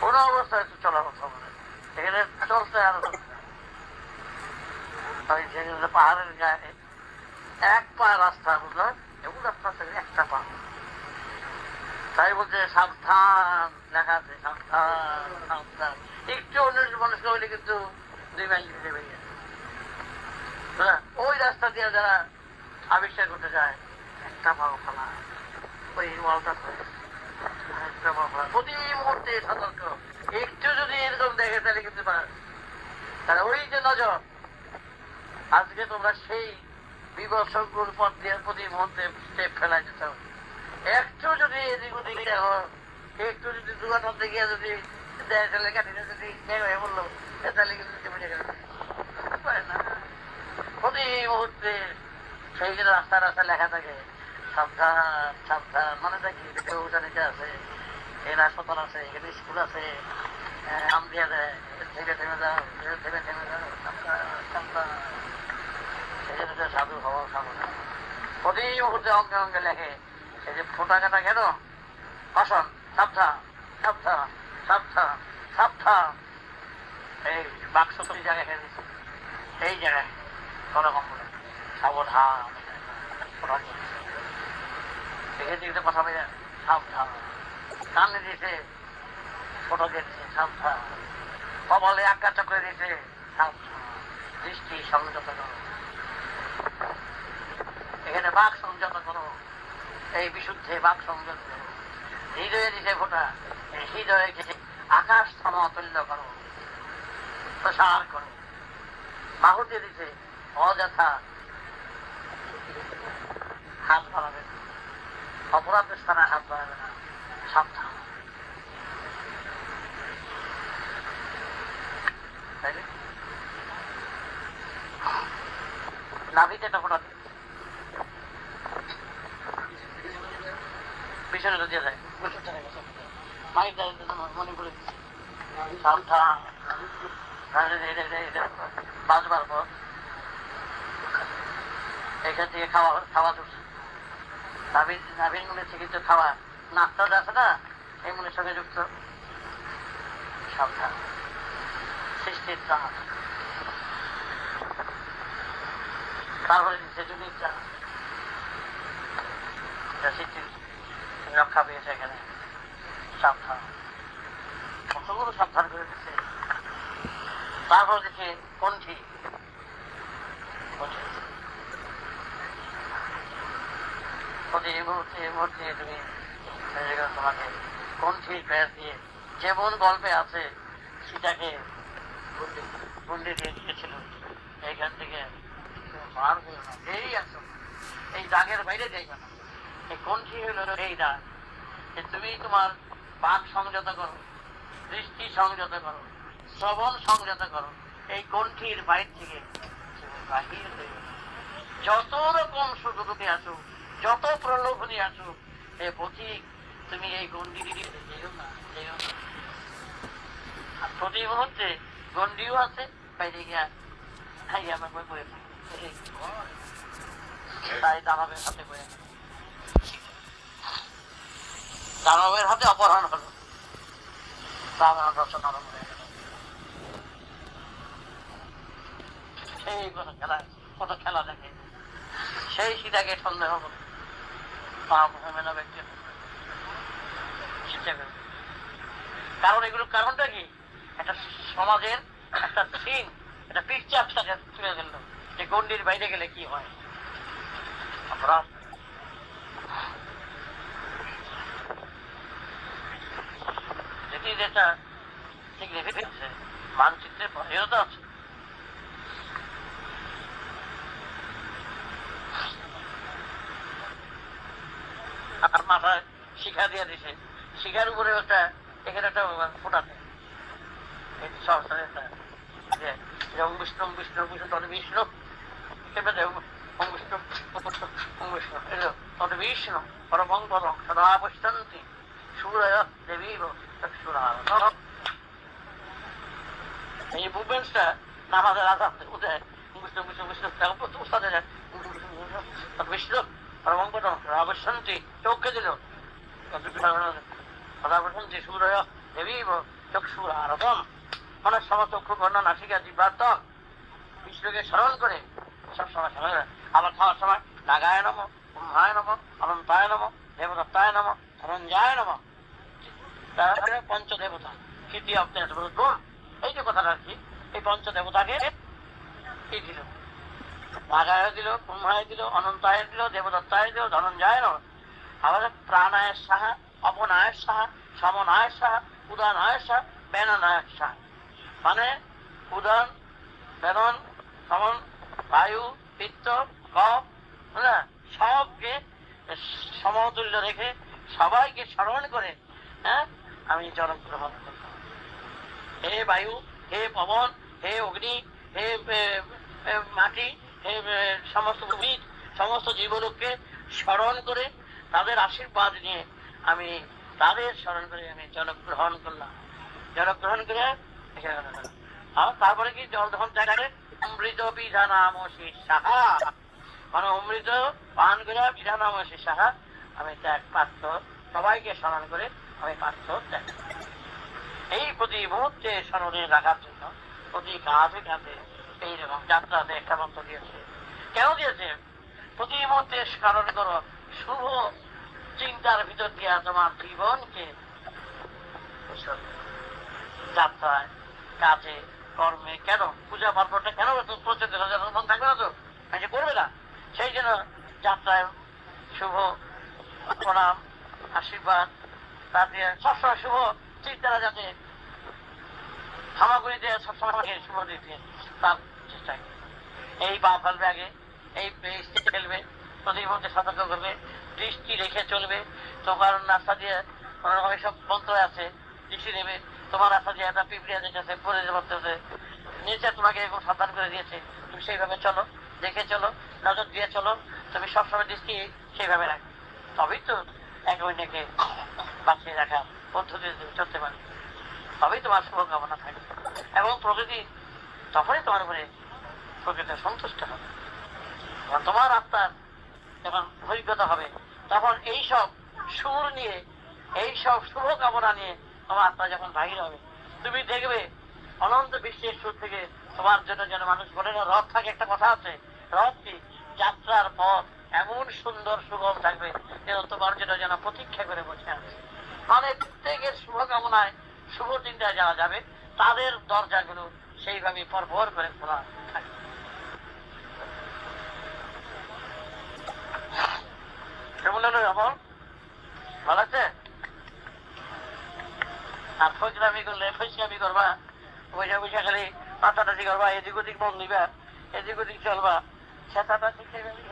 কোনো অবস্থায় তো চলার কথা পাহাড়ের গায়ে এক পা রাস্তা বুঝলো? এমন রাস্তা থেকে একটা পা। তাই বলছে, সাবধান লেখা সাবধান সাবধান। একটু অন্য মানুষকে হইলে কিন্তু দিতে বেরিয়ে ওই রাস্তা দিয়ে যারা আবিষ্কার করতে যায়, একটা পাও ফেলা ওই ওয়ালটা প্রতি মুহূর্তে সতর্ক। একটু যদি এরকম দেখে, তাহলে কিন্তু তাহলে ওই যে নজর। আজকে তোমরা সেই বিবর্ষগুর পথ দিয়ে প্রতি মুহূর্তে স্টেপ ফেলাই যেত একটু যদি এদিক ওদিক একটু যদি দুর্ঘটনা গিয়ে যদি প্রতি মুহূর্তে সেই রাস্তা রাস্তা লেখা থাকে সাবধান আছে এর হাসপাতাল আছে এখানে স্কুল আছে আহ, নাম দিয়ে দেয় থেমে থেমে যাও থেমে থেমে যাও সাবধান সেই জন্য সাধু হওয়া প্রতি মুহূর্তে অঙ্গে অঙ্গে লেখে এই যে ফোটা কাটা কেন? আসন সাবধান সাবধান। এই বাক্স এই জায়গায় সাবধান। দেখে কথা বলে সাবধান। কানে সাবধান। কপালে আঁকা চক্রে দিছে দৃষ্টি সংযত করো। এখানে বাঘ সংযত করো। এই বিশুদ্ধে বাক সংযোগ করো। হৃদয়ে দিছে ফোটা কিছু আকাশ সমতুল্য করো, প্রসার করো। বাহুতে দিছে অযথা হাত বাড়াবে না। অপরাধের স্থানে হাত বাড়াবে না। সাবধান। নাভিতে একটা ফোটা দিচ্ছে পিছনে তো দিয়ে দেয় মাইক মনে করে দিচ্ছে সাবধান বাঁচবার পর এখান থেকে খাওয়া খাওয়া মনে খাওয়া না এই সঙ্গে যুক্ত সৃষ্টির তারপরে রক্ষা পেয়েছে এখানে সাবধান। কতগুলো সাবধান করে দিচ্ছে তারপর দেখে কণ্ঠি। প্রতি মুহূর্তে মুহূর্তে তুমি তোমাকে দিয়ে যেমন গল্পে আছে সীতাকে গুন্ডি দিয়ে দিয়েছিল। এইখান থেকে বার হয়ে না। এই এই দাগের বাইরে যাইবে না। এই কণ্ঠি হলো এই দাগ? তুমি তোমার বাক সংযত করো, দৃষ্টি সংযত করো, শ্রবণ সংযত করো। এই কণ্ঠির বাইর থেকে যত রকম সুযোগে আসুক যত প্রলোভনী আসুক এ পথিক তুমি এই গন্ডি দিদি যেও না আর প্রতি মুহূর্তে গন্ডিও আছে, বাইরে গিয়া হাই আমার বই বয়ে তাই দানবের হাতে বয়ে দানবের হাতে অপহরণ হলো। রাবণ রচনা আরম্ভ হয়ে গেল সেই কত খেলা কত খেলা দেখে। সেই সীতাকে সন্দেহ করল কারণ এগুলোর কারণটা কি? একটা সমাজের একটা সিন একটা পিকচার তুলে দিল যে গন্ডির বাইরে গেলে কি হয়? অপরাধ। যেটা সিগনিফিকেন্স আছে মানচিত্রের পরেও আছে। আর মাথায় শিখা দিয়ে দিছে। শিখার উপরে একটা, এখানে একটা ফোটা দেয়। বিষ্ণু বিষ্ণু বিষ্ণু তত বিষ্ণু। এবার বিষ্ণু এটা পরমং সদা পশ্যন্তি। চক্ষুরা এই মুভমেন্টসটা নামাজের আজাদ উঠে মুসলিম মুসলিম মুসলিম উস্তাদের বিষ্ণু পরমঙ্গল রাবসন্তি চোখে দিল রাবসন্তি সূর্য দেবী চক্ষুর আরতম অনেক সময় চক্ষু বর্ণনা শিখা জীবার্তম বিষ্ণুকে স্মরণ করে সব সময়। আবার খাওয়ার সময় নাগায় নম ব্রহ্মায় নম অনন্তায় নম দেবদত্তায় নম ধনঞ্জয় নম তারপরে পঞ্চদেবতা, কীর্তি আপনার গুণ এই যে কথাটা আর কি এই পঞ্চদেবতাকে কি দিল? নাগায় দিল ব্রহ্মায় দিল, অনন্তায় দিল, দেবদত্তায় দিল, ধনঞ্জয় আবার প্রাণায়ের সাহা অপনায়ের সাহা সমনায়ের সাহা উদানায়ের সাহা বেনানায়ের সাহা। মানে উদান, বেদন, সমন, বায়ু, পিত্ত কপ বুঝলা? সবকে সমতুল্য রেখে সবাইকে স্মরণ করে হ্যাঁ? আমি জনক গ্রহণ হে বায়ু, হে পবন, হে অগ্নি, হে মাটি, হে সমস্ত উদ্ভিদ সমস্ত জীবলোককে স্মরণ করে তাদের আশীর্বাদ নিয়ে আমি তাদের স্মরণ করে আমি জনগ্রহণ করলাম। জনগ্রহণ করে আর তারপরে কি জল যখন জায়গায় অমৃত বিধানাম সাহা। মানে অমৃত পান করে বিধানাম সাহা আমি ত্যাগ পাত্র সবাইকে স্মরণ করে আমি করলাম। এই প্রতি মুহূর্তে স্মরণে রাখার জন্য প্রতি কাজে কাজে এইরকম যাত্রাতে একটা মন্ত্র দিয়েছে। কেন দিয়েছে? প্রতি মুহূর্তে স্মরণ করো, শুভ চিন্তার ভিতর দিয়া তোমার জীবনকে যাত্রায়, কাজে, কর্মে কেন? পূজা পার্বণটা কেন হয়ে মন থাকবে না তো? কাজে করবে না। সেই জন্য যাত্রায় শুভ প্রণাম, আশীর্বাদ তাতে সবসময় শুভ চিন্তারা যাতে হামাগুড়ি দিয়ে সবসময় শুভ দিতে তার চেষ্টা এই পা ফেলবে আগে, এই পেস্টে ফেলবে প্রতি মধ্যে সতর্ক করবে, দৃষ্টি রেখে চলবে, তোমার রাস্তা দিয়ে অনেক সব মন্ত্র আছে, দৃষ্টি নেবে তোমার রাস্তা দিয়ে একটা পিঁপড়িয়া যেতেছে পরে পড়তেছে নিচে তোমাকে এরকম সাবধান করে দিয়েছে, তুমি সেইভাবে চলো, দেখে চলো, নজর দিয়ে চলো, তুমি সবসময় দৃষ্টি সেইভাবে রাখবে। তবেই তো এক অন্যকে বাঁচিয়ে রাখা পদ্ধতিতে চলতে পারে, তবেই তোমার শুভকামনা থাকবে। এবং প্রকৃতি তখনই তোমার উপরে প্রকৃতি সন্তুষ্ট হবে। তোমার আত্মার যখন অভিজ্ঞতা হবে, তখন এই সব সুর নিয়ে, এই সব শুভকামনা নিয়ে তোমার আত্মা যখন বাহির হবে, তুমি দেখবে অনন্ত বিশ্বের সুর থেকে তোমার জন্য যেন মানুষ বলে না, রথ থাকে, একটা কথা আছে রথ কি যাত্রার পথ। এমন সুন্দর সুগম থাকবে যেন তোমার যেটা যেন প্রতীক্ষা করে বসে আছে। মানে প্রত্যেকের শুভকামনায় শুভ চিন্তায় যারা যাবে, তাদের দরজাগুলো সেইভাবে পরপর করে খোলা ভালো আছে? আর ফজলামি করলে ফৈসলামি করবা বৈশা বৈশা খালি করবা, এদিক ওদিক মন দিবা, এদিক ওদিক চলবা সেটাটা শিখে যাবে